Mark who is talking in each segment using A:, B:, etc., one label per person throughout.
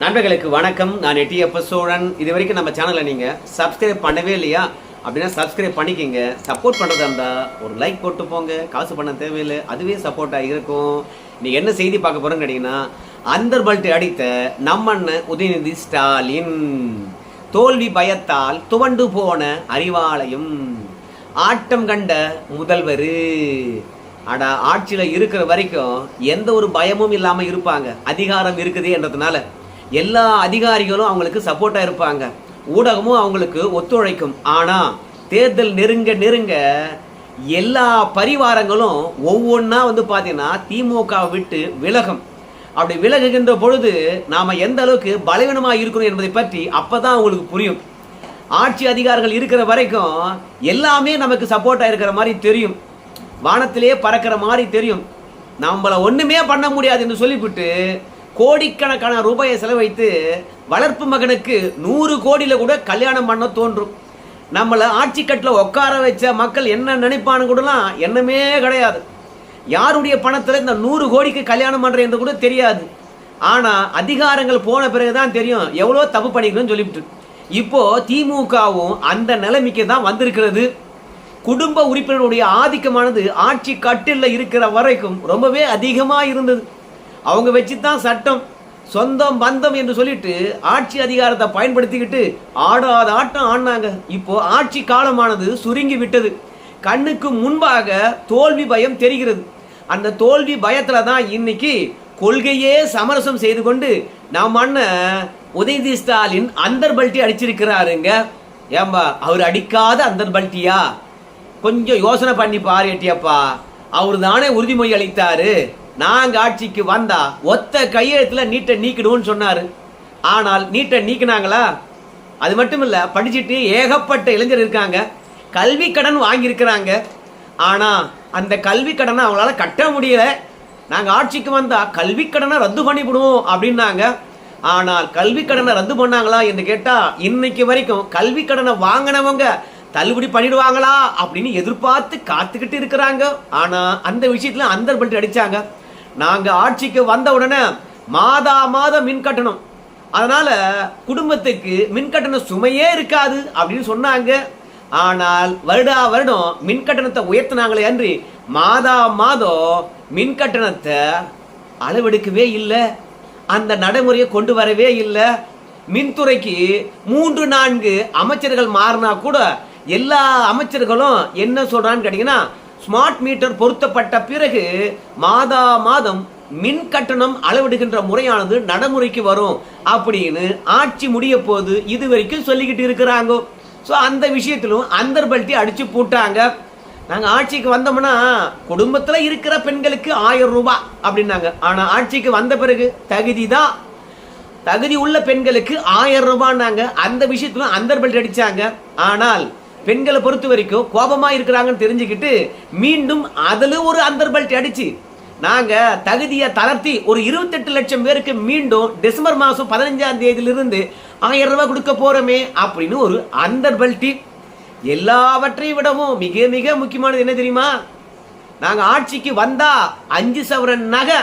A: நண்பர்களுக்கு வணக்கம். நான் எட்டியப்ப சோழன். இது வரைக்கும் நம்ம சேனலை நீங்கள் சப்ஸ்கிரைப் பண்ணவே இல்லையா? அப்படின்னா சப்ஸ்கிரைப் பண்ணிக்கிங்க. சப்போர்ட் பண்ணுறதா இருந்தால் ஒரு லைக் போட்டு போங்க. காசு பண்ண தேவையில்லை. அதுவே சப்போர்ட்டாக இருக்கும். நீ என்ன செய்தி பார்க்க போகிறோன்னு கேட்டிங்கன்னா அந்தர்பல்ட்டு அடித்த நம்ம உதயநிதி ஸ்டாலின். தோல்வி பயத்தால் துவண்டு போன அறிவாலயம். ஆட்டம் கண்ட முதல்வர். அடா ஆட்சியில் இருக்கிற வரைக்கும் எந்த ஒரு பயமும் இல்லாமல் இருப்பாங்க. அதிகாரம் இருக்குதுன்றதுனால எல்லா அதிகாரிகளும் அவங்களுக்கு சப்போர்ட்டாக இருப்பாங்க. ஊடகமும் அவங்களுக்கு ஒத்துழைக்கும். ஆனால் தேர்தல் நெருங்க நெருங்க எல்லா பரிவாரங்களும் ஒவ்வொன்றா வந்து பார்த்தீங்கன்னா திமுக விட்டு விலகும். அப்படி விலகுகின்ற பொழுது நாம் எந்த அளவுக்கு பலவீனமாக இருக்கணும் என்பதை பற்றி அப்போ தான் அவங்களுக்கு புரியும். ஆட்சி அதிகாரிகள் இருக்கிற வரைக்கும் எல்லாமே நமக்கு சப்போர்ட்டாக இருக்கிற மாதிரி தெரியும். வானத்திலே பறக்கிற மாதிரி தெரியும். நம்மளை ஒன்றுமே பண்ண முடியாது என்று சொல்லிவிட்டு கோடிக்கணக்கான ரூபாயை செலவைத்து வளர்ப்பு மகனுக்கு நூறு கோடியில் கூட கல்யாணம் பண்ண தோன்றும். நம்மளை ஆட்சி கட்டில் உட்கார வச்ச மக்கள் என்ன நினைப்பானு கூடலாம் எண்ணமே கிடையாது. யாருடைய பணத்தில் இந்த நூறு கோடிக்கு கல்யாணம் பண்ணுறேன் என்று கூட தெரியாது. ஆனால் அதிகாரங்கள் போன பிறகு தான் தெரியும். எவ்வளோ தப்பு பண்ணிக்கணும்னு சொல்லிவிட்டு. இப்போ திமுகவும் அந்த நிலைமைக்கு தான் வந்திருக்கிறது. குடும்ப உறுப்பினருடைய ஆதிக்கமானது ஆட்சி கட்டில் இருக்கிற வரைக்கும் ரொம்பவே அதிகமாக இருந்தது. அவங்க வச்சு தான் சட்டம் சொந்தம் பந்தம் என்று சொல்லிட்டு ஆட்சி அதிகாரத்தை பயன்படுத்திக்கிட்டு ஆடாத ஆட்டம் ஆடினாங்க. இப்போ ஆட்சி காலமானது சுருங்கி விட்டது. கண்ணுக்கு முன்பாக தோல்வி பயம் தெரிகிறது. அந்த தோல்வி பயத்துல தான் இன்னைக்கு கொள்கையே சமரசம் செய்து கொண்டு நாம் அண்ணன் உதயநிதி ஸ்டாலின் அந்தர் பல்ட்டி அடிச்சிருக்கிறாருங்க. ஏம்பா அவர் அடிக்காத அந்தர் பல்ட்டியா? கொஞ்சம் யோசனை பண்ணி பாரு எட்டியப்பா. அவர் தானே உறுதிமொழி அளித்தாரு. நாங்க ஆட்சிக்கு வந்தா ஒத்த கையெழுத்துல நீட்டை நீக்கிடுவோம்னு சொன்னாரு. ஆனால் நீட்டை நீக்கினாங்களா? அது மட்டும் இல்ல படிச்சுட்டு ஏகப்பட்ட இளைஞர் இருக்காங்க. கல்வி கடன் வாங்கியிருக்கிறாங்க. ஆனா அந்த கல்வி கடனை அவங்களால கட்ட முடியல. நாங்க ஆட்சிக்கு வந்தா கல்வி கடனை ரத்து பண்ணிவிடுவோம் அப்படின்னாங்க. ஆனால் கல்வி கடனை ரத்து பண்ணாங்களா என்று கேட்டா இன்னைக்கு வரைக்கும் கல்வி கடனை வாங்கினவங்க தள்ளுபடி பண்ணிடுவாங்களா அப்படின்னு எதிர்பார்த்து காத்துக்கிட்டு இருக்கிறாங்க. ஆனா அந்த விஷயத்துல அந்தர் பண்ணிட்டு அடிச்சாங்க. நாங்க ஆட்சிக்கு வந்த உடனே மாதா மாதம் மின் கட்டணம். அதனால குடும்பத்துக்கு மின் கட்டண சுமையே இருக்காது அப்படின்னு சொன்னாங்க. ஆனால் வருடா வருடம் மின் கட்டணத்தை உயர்த்தினாங்களே அன்றி மாதா மாதம் மின் கட்டணத்தை அளவெடுக்கவே இல்லை. அந்த நடைமுறையை கொண்டு வரவே இல்லை. மின்துறைக்கு மூன்று நான்கு அமைச்சர்கள் மாறினா கூட எல்லா அமைச்சர்களும் என்ன சொல்றான்னு கேட்டீங்கன்னா ஸ்மார்ட் மீட்டர் பொருத்தப்பட்ட பிறகு மாதா மாதம் மின் கட்டணம் அளவிடுகின்ற முறையானது நடைமுறைக்கு வரும் அப்படின்னு ஆட்சி முடிய போது இது வரைக்கும் சொல்லிக்கிட்டு இருக்கிறாங்க. ஸோ அந்த விஷயத்திலும் அந்தர்பல்ட்டி அடிச்சு போட்டாங்க. நாங்கள் ஆட்சிக்கு வந்தோம்னா குடும்பத்தில் இருக்கிற பெண்களுக்கு ஆயிரம் ரூபாய் அப்படின்னாங்க. ஆனால் ஆட்சிக்கு வந்த பிறகு தகுதி தான் தகுதி உள்ள பெண்களுக்கு ஆயிரம் ரூபான்னாங்க. அந்த விஷயத்திலும் அந்தர்பல்ட்டி அடித்தாங்க ஆனால் பெண்களை பொறுத்த வரைக்கும் கோபமா இருக்கிறாங்கன்னு தெரிஞ்சுக்கிட்டு மீண்டும் அதில் ஒரு அந்தர்பல்ட்டி அடிச்சு. நாங்க தகுதியை தளர்த்தி ஒரு இருபத்தெட்டு லட்சம் பேருக்கு மீண்டும் டிசம்பர் மாசம் பதினஞ்சாம் தேதியிலிருந்து ஆயிரம் ரூபாய் கொடுக்க போறோமே அப்படின்னு ஒரு அந்தர்பல்ட்டி எல்லாவற்றையும் விடவும் மிக மிக முக்கியமானது என்ன தெரியுமா? நாங்க ஆட்சிக்கு வந்தா அஞ்சு சவரன் நகை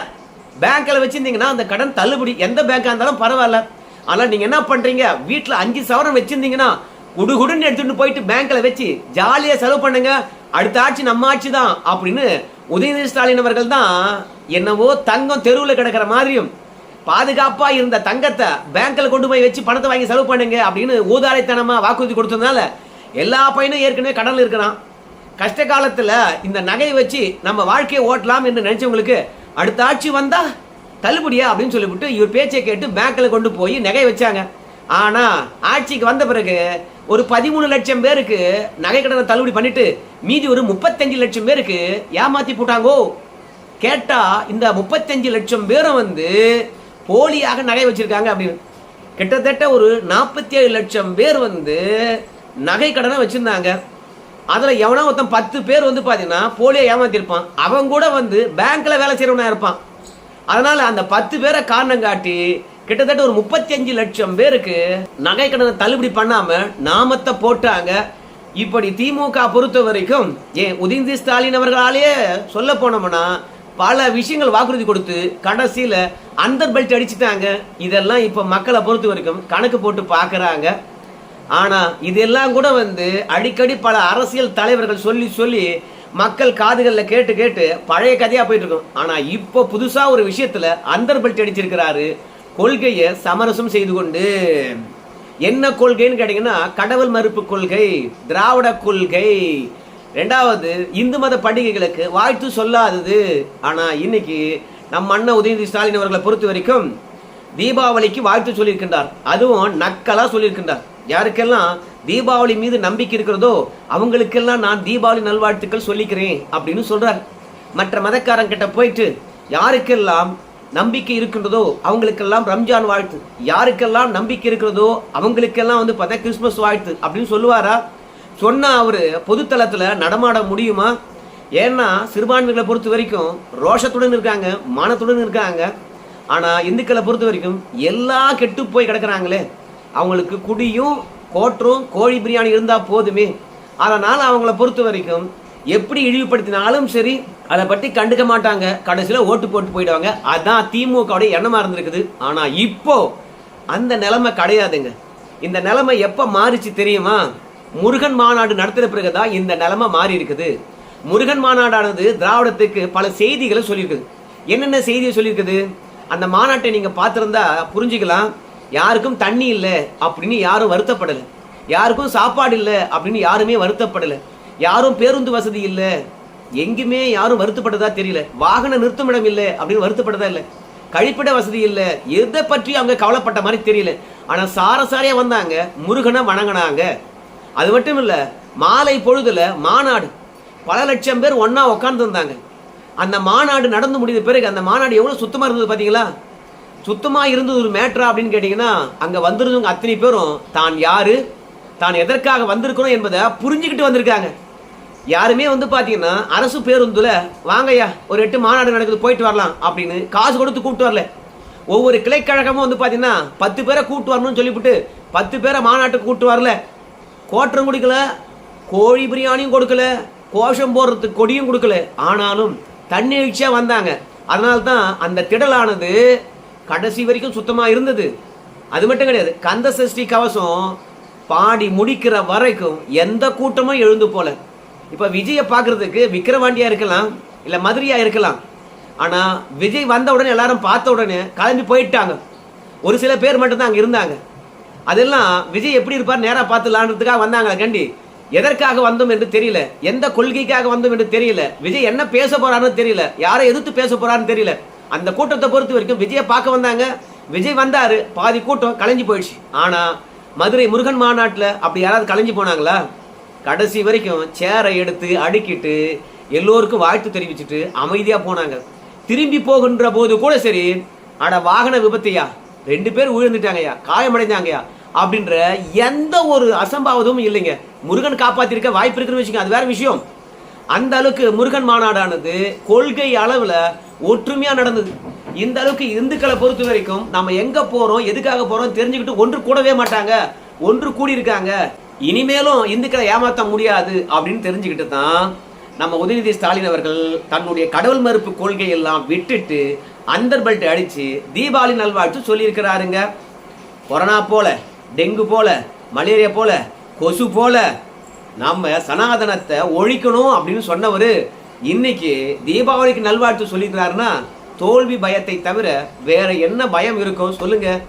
A: பேங்க்ல வச்சிருந்தீங்கன்னா அந்த கடன் தள்ளுபடி எந்த பேங்காக இருந்தாலும் பரவாயில்ல. ஆனால் நீங்கள் என்ன பண்ணுறீங்க வீட்டில் அஞ்சு சவரம் வச்சுருந்தீங்கன்னா குடுகுடுன்னு எடுத்துட்டு போயிட்டு பேங்க்ல வச்சு ஜாலியா செலவு பண்ணுங்க. அடுத்த ஆட்சி நம்ம ஆட்சி தான் அப்படின்னு உதயநிதி ஸ்டாலின் அவர்கள் தான் என்னவோ தங்கம் தெருவில் கிடக்கிற மாதிரியும் பாதுகாப்பா இருந்த தங்கத்தை பேங்க்ல கொண்டு போய் வச்சு பணத்தை வாங்கி செலவு பண்ணுங்க அப்படின்னு ஊதாரைத்தனமா வாக்குறுதி கொடுத்ததுனால எல்லா பையனும் ஏற்கனவே கடல் இருக்கிறான். கஷ்ட காலத்துல இந்த நகையை வச்சு நம்ம வாழ்க்கையை ஓட்டலாம் என்று நினைச்சவங்களுக்கு அடுத்த ஆட்சி வந்தா தள்ளுபடியா அப்படின்னு சொல்லிவிட்டு இவர் பேச்சை கேட்டு பேங்க்ல கொண்டு போய் நகை வச்சாங்க. ஆனா ஆட்சிக்கு வந்த பிறகு ஒரு பதிமூணு லட்சம் பேருக்கு நகை கடனை தள்ளுபடி பண்ணிட்டு மீதி ஒரு முப்பத்தஞ்சு லட்சம் பேருக்கு ஏமாத்தி போட்டாங்கோ? கேட்டா இந்த முப்பத்தஞ்சு லட்சம் பேரும் வந்து போலியாக நகை வச்சிருக்காங்க அப்படின்னு கிட்டத்தட்ட ஒரு நாற்பத்தி ஏழு லட்சம் பேர் வந்து நகை கடனை வச்சிருந்தாங்க. அதில் எவனா ஒருத்தன் பத்து பேர் வந்து பார்த்தீங்கன்னா போலியை ஏமாத்திருப்பான். அவன் கூட வந்து பேங்க்ல வேலை செய்கிறவனா இருப்பான். அதனால அந்த பத்து பேரை காரணம் காட்டி கிட்டத்தட்ட ஒரு முப்பத்தி அஞ்சு லட்சம் பேருக்கு நகை கடனை தள்ளுபடி பண்ணாம நாமத்தை போட்டாங்க. இப்படி திமுக பொறுத்த வரைக்கும் ஏன் உதயநிதி ஸ்டாலின் அவர்களாலேயே சொல்ல போனோம்னா பல விஷயங்கள் வாக்குறுதி கொடுத்து கடைசியில அந்தர் பெல்ட் அடிச்சுட்டாங்க. இதெல்லாம் இப்ப மக்களை பொறுத்த வரைக்கும் கணக்கு போட்டு பார்க்குறாங்க ஆனா இதெல்லாம் கூட வந்து அடிக்கடி பல அரசியல் தலைவர்கள் சொல்லி சொல்லி மக்கள் காதுகளில் கேட்டு கேட்டு பழைய கதையா போயிட்டு இருக்கும். ஆனா இப்போ புதுசா ஒரு விஷயத்துல அந்தர் பெல்ட் அடிச்சிருக்கிறாரு. கொள்கையை சமரசம் செய்து கொண்டு என்ன கொள்கைன்னு கேட்டிங்கன்னா கடவுள் மறுப்பு கொள்கை திராவிட கொள்கை. ரெண்டாவது இந்து மத பண்டிகைகளுக்கு வாழ்த்து சொல்லாதது. ஆனால் இன்னைக்கு நம் அண்ணன் உதயநிதி ஸ்டாலின் அவர்களை பொறுத்த வரைக்கும் தீபாவளிக்கு வாழ்த்து சொல்லியிருக்கின்றார். அதுவும் நக்கலாக சொல்லியிருக்கின்றார். யாருக்கெல்லாம் தீபாவளி மீது நம்பிக்கை இருக்கிறதோ அவங்களுக்கெல்லாம் நான் தீபாவளி நல்வாழ்த்துக்கள் சொல்லிக்கிறேன் அப்படின்னு சொல்கிறார் மற்ற மதக்காரங்கிட்ட போயிட்டு யாருக்கெல்லாம் நம்பிக்கை இருக்கின்றதோ அவங்களுக்கெல்லாம் ரம்ஜான் வாழ்த்து. யாருக்கெல்லாம் நம்பிக்கை இருக்கிறதோ அவங்களுக்கெல்லாம் வந்து பார்த்தா கிறிஸ்மஸ் வாழ்த்து அப்படின்னு சொல்லுவாரா? சொன்னால் அவர் பொதுத்தளத்தில் நடமாட முடியுமா? ஏன்னா சிறுபான்மைகளை பொறுத்த வரைக்கும் ரோஷத்துடன் இருக்காங்க மானத்துடன் இருக்காங்க. ஆனால் இந்துக்களை பொறுத்த வரைக்கும் எல்லா கெட்டு போய் கிடக்குறாங்களே. அவங்களுக்கு குடியும் கோற்றும் கோழி பிரியாணி இருந்தால் போதுமே. அதனால் அவங்கள பொறுத்த வரைக்கும் எப்படி இழிவுபடுத்தினாலும் சரி அதை பற்றி கண்டுக்க மாட்டாங்க. கடைசியில் ஓட்டு போட்டு போயிடுவாங்க. அதான் திமுகவுடைய எண்ணமாக இருந்திருக்குது. ஆனால் இப்போ அந்த நிலைமை கிடையாதுங்க. இந்த நிலைமை எப்போ மாறிச்சு தெரியுமா? முருகன் மாநாடு நடத்தின பிறகுதான் இந்த நிலைமை மாறி இருக்குது. முருகன் மாநாடானது திராவிடத்துக்கு பல செய்திகளை சொல்லியிருக்குது. என்னென்ன செய்தியை சொல்லியிருக்குது? அந்த மாநாட்டை நீங்கள் பார்த்துருந்தா புரிஞ்சுக்கலாம். யாருக்கும் தண்ணி இல்லை அப்படின்னு யாரும் வருத்தப்படலை. யாருக்கும் சாப்பாடு இல்லை அப்படின்னு யாருமே வருத்தப்படலை. யாரும் பேருந்து வசதி இல்லை. எங்குமே யாரும் வருத்தப்பட்டதா தெரியல. வாகன நிறுத்துமிடம் இல்லை அப்படின்னு வருத்தப்பட்டதா இல்லை. கழிப்பிட வசதி இல்லை. எதை பற்றி அவங்க கவலைப்பட்ட மாதிரி தெரியல. ஆனால் சாரசாரியாக வந்தாங்க. முருகனை வணங்கினாங்க. அது மட்டும் இல்லை மாலை பொழுதுல மாநாடு. பல லட்சம் பேர் ஒன்றா உட்காந்துருந்தாங்க அந்த மாநாடு நடந்து முடிந்த பிறகு அந்த மாநாடு எவ்வளோ சுத்தமாக இருந்தது பார்த்தீங்களா சுத்தமாக இருந்தது ஒரு மேட்ரா அப்படின்னு கேட்டிங்கன்னா அங்கே வந்திருந்தவங்க அத்தனை பேரும் தான் யாரு தான் எதற்காக வந்திருக்கிறோம் என்பதை புரிஞ்சுக்கிட்டு வந்திருக்காங்க. யாருமே வந்து பார்த்தீங்கன்னா அரசு பேருந்துல வாங்கய்யா ஒரு எட்டு மாநாடு நடக்குது போயிட்டு வரலாம் அப்படின்னு காசு கொடுத்து கூப்பிட்டு வரல. ஒவ்வொரு கிளைக்கழகமும் வந்து பார்த்தீங்கன்னா பத்து பேரை கூப்பிட்டு வரணும்னு சொல்லிவிட்டு பத்து பேரை மாநாட்டுக்கு கூப்பிட்டு வரல. கோட்டரும் கொடுக்கல கோழி பிரியாணியும் கொடுக்கல கோஷம் போடுறதுக்கு கொடியும் கொடுக்கல. ஆனாலும் தண்ணி எழுச்சியா வந்தாங்க. அதனால தான் அந்த திடலானது கடைசி வரைக்கும் சுத்தமாக இருந்தது. அது மட்டும் கிடையாது கந்த சஷ்டி கவசம் பாடி முடிக்கிற வரைக்கும் எந்த கூட்டமும் எழுந்து போல. இப்போ விஜயை பார்க்குறதுக்கு விக்ரவாண்டியாக இருக்கலாம் இல்லை மதுரையாக இருக்கலாம். ஆனால் விஜய் வந்த உடனே எல்லாரும் பார்த்த உடனே கிளம்பி போயிட்டாங்க. ஒரு சில பேர் மட்டும்தான் அங்கே இருந்தாங்க. அதெல்லாம் விஜய் எப்படி இருப்பார் நேராக பார்த்துலான்றதுக்காக வந்தாங்களா கண்டி? எதற்காக வந்தோம் என்று தெரியல. எந்த கொள்கைக்காக வந்தோம் என்று தெரியல. விஜய் என்ன பேச போறாருன்னு தெரியல. யாரை எதிர்த்து பேச போறாருன்னு தெரியல. அந்த கூட்டத்தை பொறுத்த வரைக்கும் விஜயை பார்க்க வந்தாங்க. விஜய் வந்தாரு. பாதி கூட்டம் கலைஞ்சு போயிடுச்சு. ஆனா மதுரை முருகன் மாநாட்டில் அப்படி யாராவது கலைஞ்சு போனாங்களா? கடைசி வரைக்கும் சேரை எடுத்து அடுக்கிட்டு எல்லோருக்கும் வாழ்த்து தெரிவிச்சுட்டு அமைதியாக போனாங்க. திரும்பி போகின்ற போது கூட சரி அட வாகன விபத்தையா? ரெண்டு பேர் விழுந்துட்டாங்கய்யா காயமடைஞ்சாங்கய்யா? அப்படின்ற எந்த ஒரு அசம்பாவதமும் இல்லைங்க. முருகன் காப்பாத்திருக்க வாய்ப்பு இருக்குன்னு வச்சுக்கோங்க அது வேற விஷயம். அந்த அளவுக்கு முருகன் மாநாடானது கொள்கை அளவில் ஒற்றுமையா நடந்தது. இந்த அளவுக்கு இந்துக்களை பொறுத்த வரைக்கும் நம்ம எங்க போறோம் எதுக்காக போறோம் தெரிஞ்சுக்கிட்டு ஒன்று கூடவே மாட்டாங்க. ஒன்று கூடி இருக்காங்க இனிமேலும் இந்துக்களை ஏமாத்த முடியாது அப்படின்னு தெரிஞ்சுக்கிட்டு தான் நம்ம உதயநிதி ஸ்டாலின் அவர்கள் தன்னுடைய கடவுள் மறுப்பு கொள்கையெல்லாம் விட்டுட்டு அந்தர் பெல்ட் அடித்து தீபாவளி நல்வாழ்த்து சொல்லியிருக்கிறாருங்க. கொரோனா போல டெங்கு போல மலேரியா போல கொசு போல நம்ம சனாதனத்தை ஒழிக்கணும் அப்படின்னு சொன்னவர் இன்னைக்கு தீபாவளிக்கு நல்வாழ்த்து சொல்லியிருக்கிறாருன்னா தோல்வி பயத்தை தவிர வேற என்ன பயம் இருக்கும் சொல்லுங்க.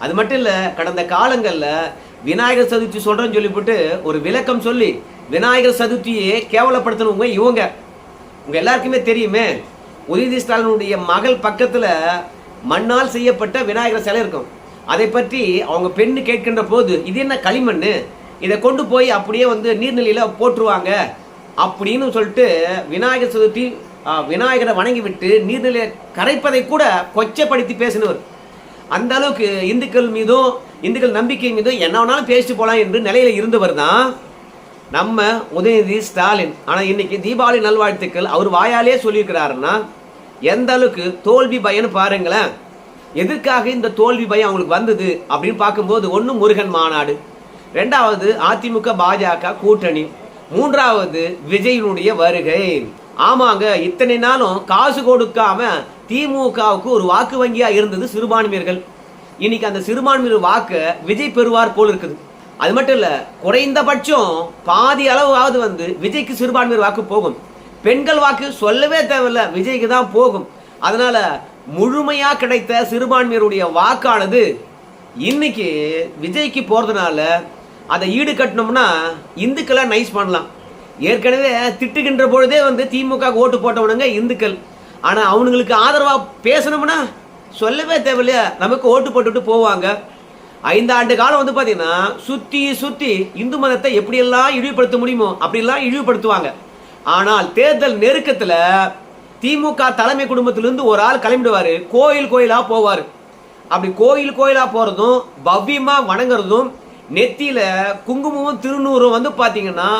A: அது மட்டும் இல்லை கடந்த காலங்களில் விநாயகர் சதுர்த்தி சொல்கிறேன்னு சொல்லிவிட்டு ஒரு விளக்கம் சொல்லி விநாயகர் சதுர்த்தியை கேவலப்படுத்தினவங்க இவங்க. உங்கள் எல்லாருக்குமே தெரியுமே உதயநிதி ஸ்டாலினுடைய மகள் பக்கத்தில் மண்ணால் செய்யப்பட்ட விநாயகர் சிலை இருக்கும். அதை பற்றி அவங்க பெண்ணு கேட்கின்ற போது இது என்ன களிமண் இதை கொண்டு போய் அப்படியே வந்து நீர்நிலையில் போட்டுருவாங்க. அப்படின்னு சொல்லிட்டு விநாயகர் சதுர்த்தி விநாயகரை வணங்கி விட்டு நீர்நிலையை கரைப்பதை கூட கொச்சைப்படுத்தி பேசினவர். அந்த அளவுக்கு இந்துக்கள் மீதும் இந்துக்கள் நம்பிக்கை மீதும் என்ன வேணாலும் பேசிட்டு போகலாம் என்று நிலையில் இருந்தவர் தான் நம்ம உதயநிதி ஸ்டாலின். ஆனால் இன்னைக்கு தீபாவளி நல்வாழ்த்துக்கள் அவர் வாயாலே சொல்லியிருக்கிறாருன்னா எந்த அளவுக்கு தோல்வி பயம்னு பாருங்களேன். எதற்காக இந்த தோல்வி பயம் அவங்களுக்கு வந்தது அப்படின்னு பார்க்கும்போது ஒன்று முருகன் மாநாடு. ரெண்டாவது அதிமுக பாஜக கூட்டணி. மூன்றாவது விஜயினுடைய வருகை. ஆமாங்க இத்தனை நாளும் காசு கொடுக்காம திமுகவுக்கு ஒரு வாக்கு வங்கியாக இருந்தது சிறுபான்மையர்கள் இன்னைக்கு அந்த சிறுபான்மையர் வாக்கு விஜய் பெறுவார் போல் இருக்குது. அது மட்டும் இல்ல குறைந்தபட்சம் பாதி அளவாவது வந்து விஜய்க்கு சிறுபான்மையர் வாக்கு போகும். பெண்கள் வாக்கு சொல்லவே தேவையில்ல விஜய்க்கு தான் போகும். அதனால முழுமையா கிடைத்த சிறுபான்மையருடைய வாக்கானது இன்னைக்கு விஜய்க்கு போறதுனால அதை ஈடு கட்டணும்னா இந்துக்களை நைஸ் பண்ணலாம். ஏற்கனவே திட்டுகின்ற பொழுதே வந்து திமுக ஓட்டு போட்டவனுங்க இந்துக்கள். ஆனா அவனுங்களுக்கு ஆதரவா பேசணும்னா சொல்லவே தேவையில்லையா? நமக்கு ஓட்டு போட்டுட்டு போவாங்க. ஐந்தாண்டு காலம் வந்து பார்த்தீங்கன்னா சுத்தி சுத்தி இந்து மதத்தை எப்படியெல்லாம் இழிவுபடுத்த முடியுமோ அப்படிலாம் இழிவுபடுத்துவாங்க. ஆனால் தேர்தல் நெருக்கத்தில் திமுக தலைமை குடும்பத்திலிருந்து ஒரு ஆள் கிளம்பிடுவார். கோயில் கோயிலாக போவார். அப்படி கோயில் கோயிலாக போகிறதும் பவ்யமாக வணங்குறதும் நெத்தியில் குங்குமமும் திருநூறும் வந்து பார்த்தீங்கன்னா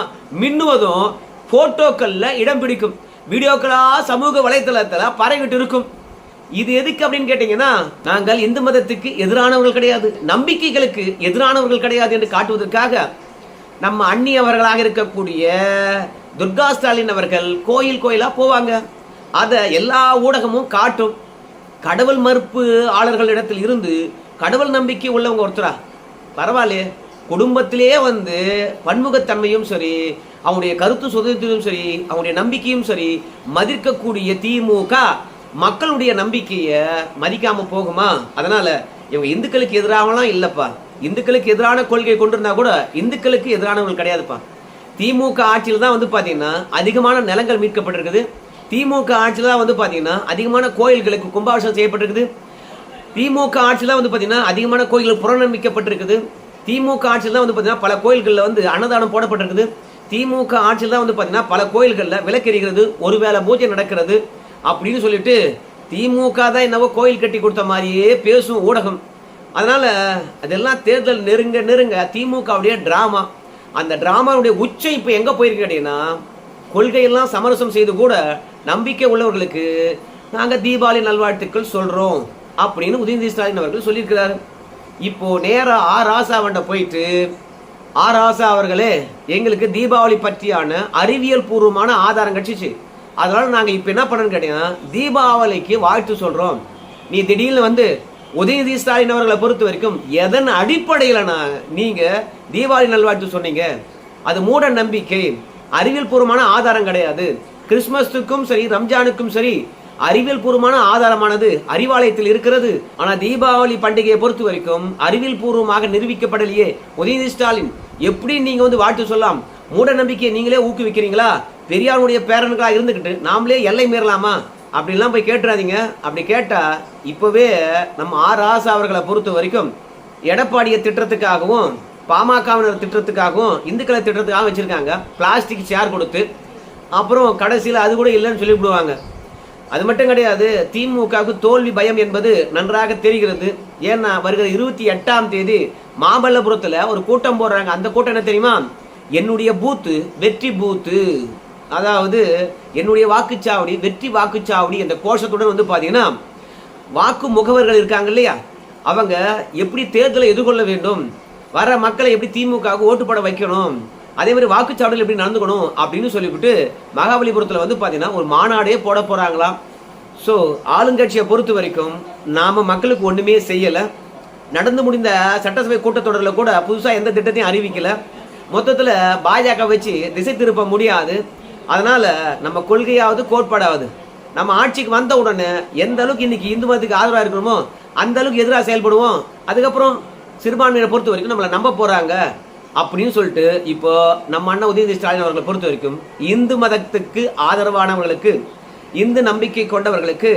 A: மின்னுவதும் ஃபோட்டோக்களில் இடம் பிடிக்கும். வீடியோக்களாக சமூக வலைத்தளத்தில் பரவிட்டு இருக்கும். இது எதுக்கு அப்படின்னு கேட்டீங்கன்னா நாங்கள் இந்து மதத்துக்கு எதிரானவர்கள் கிடையாது நம்பிக்கைகளுக்கு எதிரானவர்கள் கிடையாது என்று காட்டுவதற்காக நம்ம அந்நியவர்களாக இருக்கக்கூடிய துர்கா ஸ்டாலின் அவர்கள் கோயில் கோயிலாக போவாங்க. அதை எல்லா ஊடகமும் காட்டும். கடவுள் மறுப்பு ஆளர்களிடத்தில் இருந்து கடவுள் நம்பிக்கை உள்ளவங்க ஒருத்தரா? பரவாயில்லையே. குடும்பத்திலேயே வந்து பன்முகத்தன்மையும் சரி அவனுடைய கருத்து சுதந்திரமும் சரி அவனுடைய நம்பிக்கையும் சரி மதிக்கக்கூடிய திமுக மக்களுடைய நம்பிக்கையை மதிக்காம போகுமா? அதனால இவங்க இந்துக்களுக்கு எதிராகலாம் இல்லைப்பா. இந்துக்களுக்கு எதிரான கொள்கை கொண்டிருந்தா கூட இந்துக்களுக்கு எதிரானவர்கள் கிடையாதுப்பா. திமுக ஆட்சியில் தான் வந்து பார்த்தீங்கன்னா அதிகமான நிலங்கள் மீட்கப்பட்டிருக்குது. திமுக ஆட்சியில் தான் வந்து பார்த்தீங்கன்னா அதிகமான கோயில்களுக்கு கும்பாபிஷேகம் செய்யப்பட்டிருக்குது. திமுக ஆட்சியில் தான் வந்து பார்த்தீங்கன்னா அதிகமான கோயில்கள் புறநம்பிக்கப்பட்டிருக்குது திமுக ஆட்சியில் தான் வந்து பார்த்தீங்கன்னா பல கோயில்களில் வந்து அன்னதானம் போடப்பட்டிருக்குது. திமுக ஆட்சியில் தான் வந்து பார்த்தீங்கன்னா பல கோயில்களில் விளக்கெரிகிறது. ஒருவேளை பூஜை நடக்கிறது. அப்படின்னு சொல்லிட்டு திமுக தான் என்னவோ கோயில் கட்டி கொடுத்த மாதிரியே பேசும் ஊடகம். அதனால் அதெல்லாம் தேர்தல் நெருங்க நெருங்க திமுகவுடைய ட்ராமா. அந்த ட்ராமாவுடைய உச்சம் இப்போ எங்கே போயிருக்கு அப்படின்னா கொள்கையெல்லாம் சமரசம் செய்து கூட நம்பிக்கை உள்ளவர்களுக்கு நாங்கள் தீபாவளி நல்வாழ்த்துக்கள் சொல்கிறோம் அப்படின்னு உதயநிதி ஸ்டாலின் அவர்கள் சொல்லியிருக்கிறாரு. இப்போ நேராக ஆர் ஆசாவண்ட போயிட்டு ஆர் ஆசா அவர்களே எங்களுக்கு தீபாவளி பற்றியான அறிவியல் பூர்வமான ஆதாரம் கிடைச்சிச்சு. அதனால் நாங்கள் இப்போ என்ன பண்ணணும்னு கேட்டீங்கன்னா தீபாவளிக்கு வாழ்த்து சொல்கிறோம் நீ திடீர்னு வந்து உதயநிதி ஸ்டாலின் அவர்களை பொறுத்த வரைக்கும் எதன் அடிப்படையில் நான் நீங்கள் தீபாவளி நல்வாழ்த்து சொன்னீங்க? அது மூட நம்பிக்கை அறிவியல் பூர்வமான ஆதாரம் கிடையாது. கிறிஸ்மஸுக்கும் சரி ரம்ஜானுக்கும் சரி அறிவியல் பூர்வமான ஆதாரமானது அறிவாலயத்தில் இருக்கிறது. ஆனால் தீபாவளி பண்டிகையை பொறுத்த வரைக்கும் அறிவியல் பூர்வமாக நிரூபிக்கப்படலையே உதயநிதி ஸ்டாலின். எப்படி நீங்கள் வந்து வாழ்த்து சொல்லலாம்? மூட நம்பிக்கையை நீங்களே ஊக்குவிக்கிறீங்களா? பெரியாருடைய பேரன்களாக இருந்துக்கிட்டு நாமளே எல்லை மீறலாமா? அப்படின்லாம் போய் கேட்டுறாதீங்க. அப்படி கேட்டால் இப்போவே நம்ம ஆர் ராசா அவர்களை பொறுத்த வரைக்கும் எடப்பாடிய திட்டத்துக்காகவும் பாமகவினர் திட்டத்துக்காகவும் இந்துக்களை திட்டத்துக்காக வச்சுருக்காங்க. பிளாஸ்டிக் சேர் கொடுத்து அப்புறம் கடைசியில் அது கூட இல்லைன்னு சொல்லிவிடுவாங்க. அது மட்டும் கிடையாது திமுகவுக்கு தோல்வி பயம் என்பது நன்றாக தெரிகிறது. ஏன்னா வருகிற இருபத்தி எட்டாம் தேதி மாமல்லபுரத்தில் ஒரு கூட்டம் போடுறாங்க. அந்த கூட்டம் என்ன தெரியுமா? என்னுடைய பூத்து வெற்றி பூத்து. அதாவது என்னுடைய வாக்குச்சாவடி வெற்றி வாக்குச்சாவடி என்ற கோஷத்துடன் வந்து பார்த்தீங்கன்னா வாக்கு முகவர்கள் இருக்காங்க இல்லையா? அவங்க எப்படி தேர்தலை எதிர்கொள்ள வேண்டும்? வர மக்களை எப்படி திமுகவுக்கு ஓட்டு போட வைக்கணும்? அதே மாதிரி வாக்குச்சாவடியில் எப்படி நடந்துக்கணும்? அப்படின்னு சொல்லிவிட்டு மகாபலிபுரத்தில் வந்து பார்த்தீங்கன்னா ஒரு மாநாடே போட போகிறாங்களாம் ஸோ ஆளுங்கட்சியை பொறுத்த வரைக்கும் நாம் மக்களுக்கு ஒன்றுமே செய்யலை. நடந்து முடிந்த சட்டசபை கூட்டத்தொடரில் கூட புதுசாக எந்த திட்டத்தையும் அறிவிக்கலை. மொத்தத்தில் பாஜக வச்சு திசை திருப்ப முடியாது. அதனால் நம்ம கொள்கையாவது கோட்பாடாவது. நம்ம ஆட்சிக்கு வந்த உடனே எந்த அளவுக்கு இன்னைக்கு இந்து மதத்துக்கு ஆதரவாக இருக்கணுமோ அந்த அளவுக்கு எதிராக செயல்படுவோம். அதுக்கப்புறம் சிறுபான்மையை பொறுத்த வரைக்கும் நம்மளை நம்ப போகிறாங்க அப்படின்னு சொல்லிட்டு இப்போ நம்ம அண்ணன் உதயநிதி ஸ்டாலின் அவர்களை பொறுத்த வரைக்கும் இந்து மதத்துக்கு ஆதரவானவர்களுக்கு இந்து நம்பிக்கை கொண்டவர்களுக்கு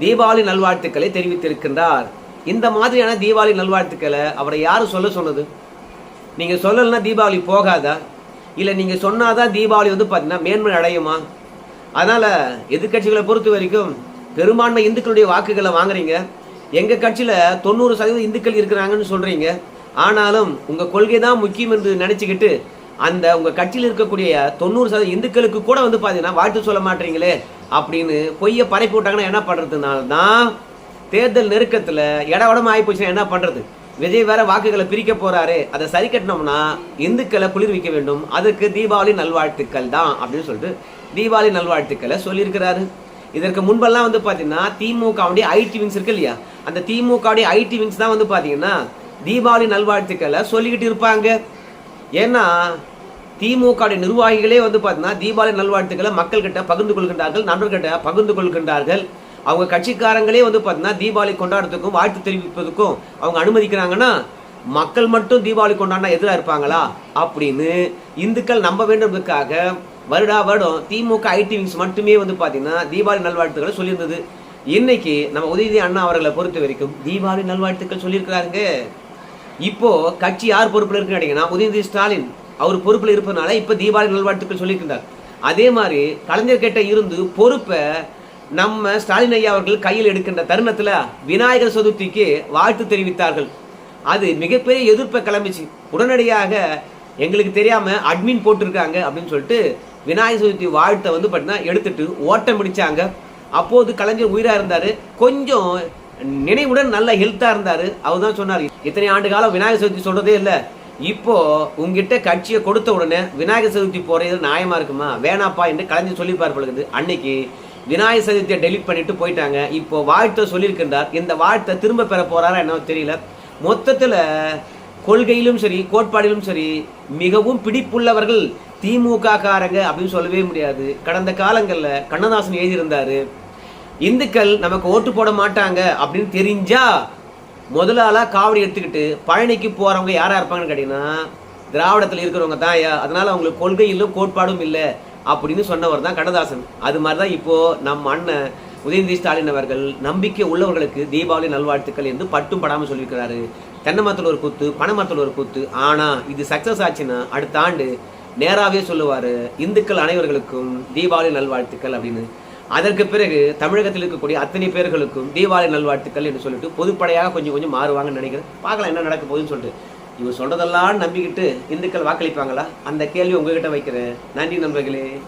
A: தீபாவளி நல்வாழ்த்துக்களை தெரிவித்திருக்கின்றார். இந்த மாதிரியான தீபாவளி நல்வாழ்த்துக்களை அவரை யார் சொல்ல சொன்னது? நீங்கள் சொல்லலைன்னா தீபாவளி போகாதா? இல்லை நீங்கள் சொன்னால் சொன்னாதான் தீபாவளி வந்து பார்த்தீங்கன்னா மேன்மை அடையுமா? அதனால் எதிர்க்கட்சிகளை பொறுத்த வரைக்கும் பெரும்பான்மை இந்துக்களுடைய வாக்குகளை வாங்குறீங்க. எங்கள் கட்சியில் தொண்ணூறு சதவீதம் இந்துக்கள் இருக்கிறாங்கன்னு சொல்கிறீங்க ஆனாலும் உங்கள் கொள்கை தான் முக்கியம் என்று நினச்சிக்கிட்டு அந்த உங்கள் கட்சியில் இருக்கக்கூடிய தொண்ணூறு சதவீதம் இந்துக்களுக்கு கூட வந்து பார்த்தீங்கன்னா வாழ்த்து சொல்ல மாட்டீங்களே அப்படின்னு பொய்ய பரப்பி விட்டாங்கன்னா என்ன பண்ணுறதுனால தான் தேர்தல் நெருக்கத்தில் இடவடமாக ஆகி போச்சுன்னா என்ன பண்ணுறது விஜய் வேற வாக்குகளை பிரிக்க போறாரு. அதை சரி கட்டினோம்னா இந்துக்களை குளிர்விக்க வேண்டும். அதுக்கு தீபாவளி நல்வாழ்த்துக்கள் தான் அப்படின்னு சொல்லிட்டு தீபாவளி நல்வாழ்த்துக்களை சொல்லியிருக்கிறாரு. இதற்கு முன்பெல்லாம் வந்து பார்த்தீங்கன்னா திமுகவுடைய ஐடி விங்ஸ் இருக்கு இல்லையா? அந்த திமுகவுடைய ஐடி விங்ஸ் தான் வந்து பார்த்தீங்கன்னா தீபாவளி நல்வாழ்த்துக்களை சொல்லிக்கிட்டு இருப்பாங்க. ஏன்னா திமுகவுடைய நிர்வாகிகளே வந்து பார்த்தீங்கன்னா தீபாவளி நல்வாழ்த்துக்களை மக்கள்கிட்ட பகிர்ந்து கொள்கின்றார்கள் நண்பர்கிட்ட பகிர்ந்து கொள்கின்றார்கள். அவங்க கட்சிக்காரங்களே வந்து பார்த்தீங்கன்னா தீபாவளி கொண்டாடுறதுக்கும் வாழ்த்து தெரிவிப்பதுக்கும் அவங்க அனுமதிக்கிறாங்கன்னா மக்கள் மட்டும் தீபாவளி கொண்டாடினா எதிராக இருப்பாங்களா? அப்படின்னு இந்துக்கள் நம்ப வேண்டும்ன்றதுக்காக வருடா வருடம் திமுக ஐடி விங்ஸ் மட்டுமே வந்து பார்த்தீங்கன்னா தீபாவளி நல்வாழ்த்துக்களை சொல்லியிருந்தது. இன்னைக்கு நம்ம உதயநிதி அண்ணா அவர்களை பொறுத்த வரைக்கும் தீபாவளி நல்வாழ்த்துக்கள் சொல்லியிருக்கிறாருங்க. இப்போ கட்சி யார் பொறுப்பில் இருக்குன்னு கேட்டீங்கன்னா உதயநிதி ஸ்டாலின் அவர் பொறுப்பில் இருப்பதனால இப்போ தீபாவளி நல்வாழ்த்துக்கள் சொல்லியிருக்கிறார். அதே மாதிரி கலைஞர் கிட்ட இருந்து பொறுப்பை நம்ம ஸ்டாலின் ஐயா அவர்கள் கையில் எடுக்கின்ற தருணத்தில் விநாயகர் சதுர்த்திக்கு வாழ்த்து தெரிவித்தார்கள். அது மிகப்பெரிய எதிர்ப்பை கிளம்பிச்சு. உடனடியாக எங்களுக்கு தெரியாமல் அட்மின் போட்டிருக்காங்க அப்படின்னு சொல்லிட்டு விநாயகர் சதுர்த்தி வாழ்த்தை வந்து பார்த்தீங்கன்னா எடுத்துட்டு ஓட்டம் பிடிச்சாங்க. அப்போது கலைஞர் உயிராக இருந்தார். கொஞ்சம் நினைவுடன் நல்ல ஹெல்த்தாக இருந்தார். அவர் தான் சொன்னார் இத்தனை ஆண்டு காலம் விநாயகர் சதுர்த்தி சொல்கிறதே இல்லை. இப்போ உங்ககிட்ட கட்சியை கொடுத்த உடனே விநாயகர் சதுர்த்தி போகிறது நியாயமாக இருக்குமா? வேணாப்பா என்று கலைஞர் சொல்லிப்பார் பழகுது அன்னைக்கு விநாயகர் சதுர்த்தியை டெலிட் பண்ணிட்டு போயிட்டாங்க. இப்போ வாழ்த்தை சொல்லியிருக்கின்றார். இந்த வாழ்த்தை திரும்ப பெற போறாரா என்ன தெரியல. மொத்தத்தில் கொள்கையிலும் சரி கோட்பாடிலும் சரி மிகவும் பிடிப்புள்ளவர்கள் திமுக காரங்க அப்படின்னு சொல்லவே முடியாது. கடந்த காலங்களில் கண்ணதாசன் எழுதியிருந்தாரு இந்துக்கள் நமக்கு ஓட்டு போட மாட்டாங்க அப்படின்னு தெரிஞ்சா முதலாளாக காவடி எடுத்துக்கிட்டு பழனிக்கு போகிறவங்க யாராக இருப்பாங்கன்னு கேட்டிங்கன்னா திராவிடத்தில் இருக்கிறவங்க தான் ஐயா. அவங்களுக்கு கொள்கையிலும் கோட்பாடும் இல்லை. அப்படின்னு சொன்னவர் தான் கண்ணதாசன். அது மாதிரி தான் இப்போது நம்ம அண்ணன் உதயநிதி ஸ்டாலின் அவர்கள் நம்பிக்கை உள்ளவர்களுக்கு தீபாவளி நல்வாழ்த்துக்கள் என்று பட்டும் படாமல் சொல்லியிருக்கிறாரு. தென்னை மரத்தில் ஒரு கூத்து பனை மரத்தில் ஒரு கூத்து. ஆனால் இது சக்சஸ் ஆச்சுன்னா அடுத்த ஆண்டு நேராகவே சொல்லுவார் இந்துக்கள் அனைவர்களுக்கும் தீபாவளி நல்வாழ்த்துக்கள் அப்படின்னு. அதற்கு பிறகு தமிழகத்தில் இருக்கக்கூடிய அத்தனை பேர்களுக்கும் தீபாவளி நல்வாழ்த்துக்கள் என்று சொல்லிட்டு பொதுப்படையாக கொஞ்சம் கொஞ்சம் மாறுவாங்கன்னு நினைக்கிறேன். பார்க்கலாம் என்ன நடக்க போகுதுன்னு சொல்லிட்டு. இவர் சொல்றதெல்லாம் நம்பிக்கிட்டு இந்துக்கள் வாக்களிப்பாங்களா? அந்த கேள்வி உங்ககிட்ட வைக்கிறேன். நன்றி நண்பர்களே.